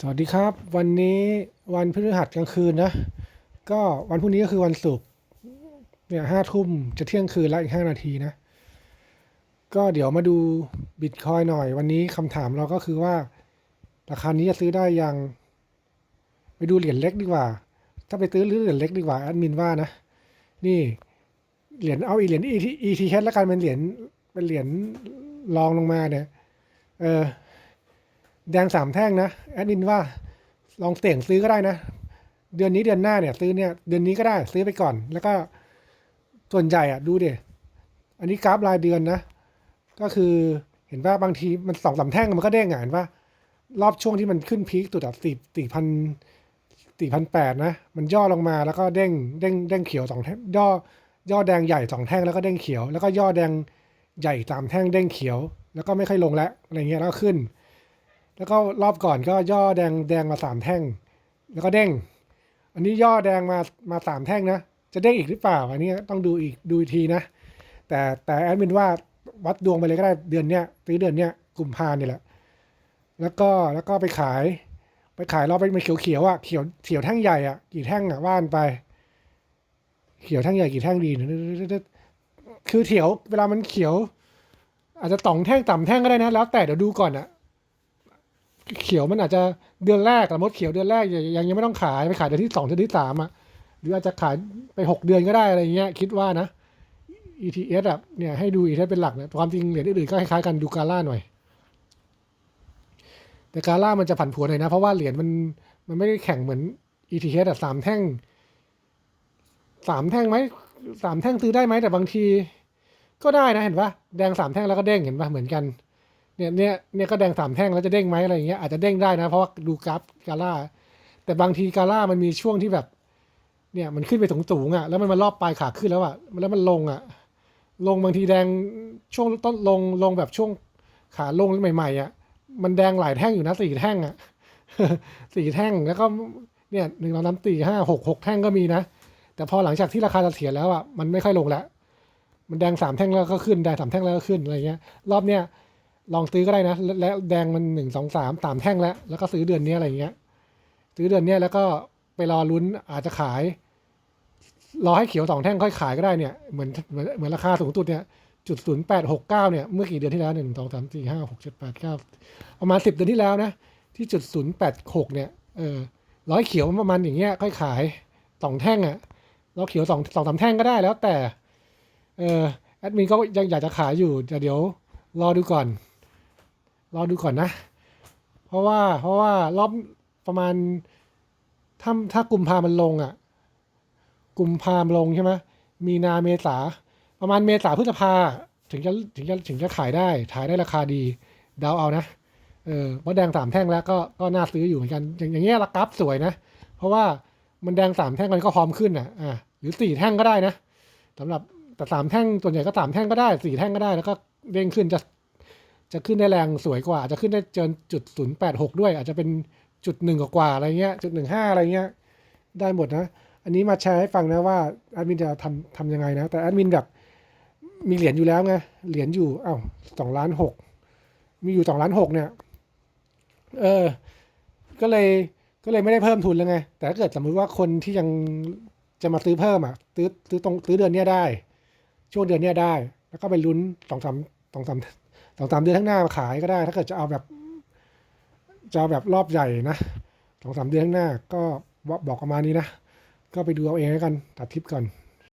สวัสดีครับ วันนี้วันพฤหัสกลางคืนนะ ก็วันพรุ่งนี้ก็คือวันศุกร์เนี่ยห้าทุ่มจะเที่ยงคืนแล้วอีกห้านาทีนะ ก็เดี๋ยวมาดูบิตคอยหน่อย วันนี้คำถามเราก็คือว่า ราคานี้จะซื้อได้ยัง ไปดูเหรียญเล็กดีกว่า ถ้าไปซื้อเหรียญเล็กดีกว่าแอดมินว่านะ นี่เหรียญเอาอีเหรียญ ETH แล้วกันเป็นเหรียญเป็นเหรียญรองลงมาเนี่ย เออ แดงสามแท่งนะแอดมินว่าลองเสี่ยงซื้อก็ได้นะ เดือนนี้เดือนหน้าเนี่ย ซื้อเนี่ยเดือนนี้ก็ได้ซื้อไปก่อน แล้วก็ส่วนใหญ่อะดูเดี๋ยอันนี้กราฟรายเดือนนะ ก็คือเห็นว่าบางทีมันสองสามแท่งมันก็เด้งอะเห็นว่ารอบช่วงที่มันขึ้นพีคสุดอะสี่สี่พันสี่พันแปดนะ มันย่อลงมาแล้วก็เด้งเด้งเด้งเขียวสองแท่งย่อย่อแดงใหญ่สองแท่งแล้วก็เด้งเขียว แล้วก็ย่อแดงใหญ่สามแท่งเด้งเขียว แล้วก็ไม่ค่อยลงแล้วอะไรเงี้ยแล้วก็ขึ้น แล้วก็รอบก่อนก็ย่อแดงแดงมาสามแท่ง แล้วก็เด้ง อันนี้ย่อแดงมามาสามแท่งนะ จะเด้งอีกหรือเปล่า อันนี้ต้องดูอีกดูอีกทีนะ แต่แต่แอดมินว่าวัดดวงไปเลยก็ได้เดือนเนี้ยซื้อเดือนเนี้ยกุมภาเนี่ยแหละ แล้วก็แล้วก็ไปขาย ไปขายรอบเป็นเขียวเขียวอะเขียวเขียวแท่งใหญ่อะกี่แท่งอะว่านไป เขียวแท่งใหญ่กี่แท่งดีนะคือเขียวเวลามันเขียว อาจจะต่องแท่งต่ำแท่งก็ได้นะ แล้วแต่เดี๋ยวดูก่อนอะ เขียวมันอาจจะเดือนแรกสมมติเขียวเดือนแรกยังยังไม่ต้องขายไปขายเดือนที่สองเดือนที่สามอะหรืออาจจะขายไปหกเดือนก็ได้อะไรเงี้ยคิดว่านะ ETS อะเนี่ยให้ดู ETS เป็นหลักนะความจริงเหรียญอื่นๆก็คล้ายๆกันดูกาล่าหน่อย แต่กาล่ามันจะผันผวนหน่อยนะ เพราะว่าเหรียญมันมันไม่ได้แข่งเหมือน ETS อะสามแท่งสามแท่งไหมสามแท่งซื้อได้ไหมแต่บางที ก็ได้นะเห็นปะแดงสามแท่งแล้วก็เด้งเห็นปะเหมือนกัน เนี่ยเนี่ยเนี่ยก็แดงสามแท่งแล้วจะเด้งไหมอะไรอย่างเงี้ยอาจจะเด้งได้นะ เพราะว่าดูกราฟกาล่า แต่บางทีกาล่ามันมีช่วงที่แบบ เนี่ยมันขึ้นไปสูงสูงอะแล้วมันมารอบปลายขาขึ้นแล้วอะแล้วมันลงอะ ลงบางทีแดงช่วงต้นลงลงแบบช่วงขาลงใหม่ๆอะมันแดงหลายแท่งอยู่นะสี่แท่งอะสี่แท่งแล้วก็เนี่ยหนึ่งสองสามสี่ห้าหกหกแท่งก็มีนะ แต่พอหลังจากที่ราคาเสถียรแล้วอะมันไม่ค่อยลงแล้ว มันแดงสามแท่งแล้วก็ขึ้นแดงสามแท่งแล้วก็ขึ้นอะไรเงี้ย รอบเนี้ย ลองซื้อก็ได้นะ และแดงมันหนึ่งสองสามสามแท่งแล้ว แล้วก็ซื้อเดือนนี้อะไรเงี้ย ซื้อเดือนนี้แล้วก็ไปรอลุ้นอาจจะขาย รอให้เขียวสองแท่งค่อยขายก็ได้เนี่ย เหมือนเหมือนเหมือนราคาสูงสุดเนี่ยจุดศูนย์แปดหกเก้าเนี่ย เมื่อกี่เดือนที่แล้วหนึ่งสองสามสี่ห้าหกเจ็ดแปดเก้าประมาณสิบเดือนที่แล้วนะ ที่จุดศูนย์แปดหกเนี่ยเออร้อยเขียวประมาณอย่างเงี้ยค่อยขายสองแท่งอะ่ะเราเขียวสองสองสามแท่งก็ได้แล้วแต่เออแอดมินก็ยังอยากจะขายอยู่แต่เดี๋ยวรอดูก่อน รอดูก่อนนะ เพราะว่าเพราะว่ารอบประมาณถ้าถ้ากุมภามันลงอะ กุมภามนลงใช่ไหมมีนาเมษา ประมาณเมษาพฤษภาถึงจะถึงจะถึงจะขายได้ขายได้ราคาดีเดาเอานะเออเพราะแดงสามแท่งแล้วก็ก็น่าซื้ออยู่เหมือนกัน อย่างอย่างเงี้ยราคาสวยนะ เพราะว่ามันแดงสามแท่งมันก็พร้อมขึ้นอะอ่าหรือสี่แท่งก็ได้นะสำหรับแต่สามแท่งส่วนใหญ่ก็สามแท่งก็ได้สี่แท่งก็ได้แล้วก็เด้งขึ้นจะ จะขึ้นได้แรงสวยกว่าอาจจะขึ้นได้เกินจุดศูนย์แปดหกด้วย อาจจะเป็นจุดหนึ่งกว่าอะไรเงี้ยจุดหนึ่งห้าอะไรเงี้ยได้หมดนะ อันนี้มาแชร์ให้ฟังนะว่าแอดมินจะทำทำยังไงนะ แต่แอดมินแบบมีเหรียญอยู่แล้วไงเหรียญอยู่อ้าวสองล้านหกมีอยู่สองล้านหกเนี่ย เออ ก็เลยก็เลยไม่ได้เพิ่มทุนแล้วไง แต่ถ้าเกิดสมมุติว่าคนที่ยังจะมาซื้อเพิ่มอะซื้อซื้อตรงซื้อเดือนเนี้ยได้ ช่วงเดือนเนี้ยได้ แล้วก็ไปลุ้นสองสามสองสาม สองสามเดือนข้างหน้ามาขายก็ได้ ถ้าเกิดจะเอาแบบจะเอาแบบรอบใหญ่นะสองสามเดือนข้างหน้าก็บอกประมาณนี้นะ ก็ไปดูเอาเองแล้วกันตัดทิปก่อน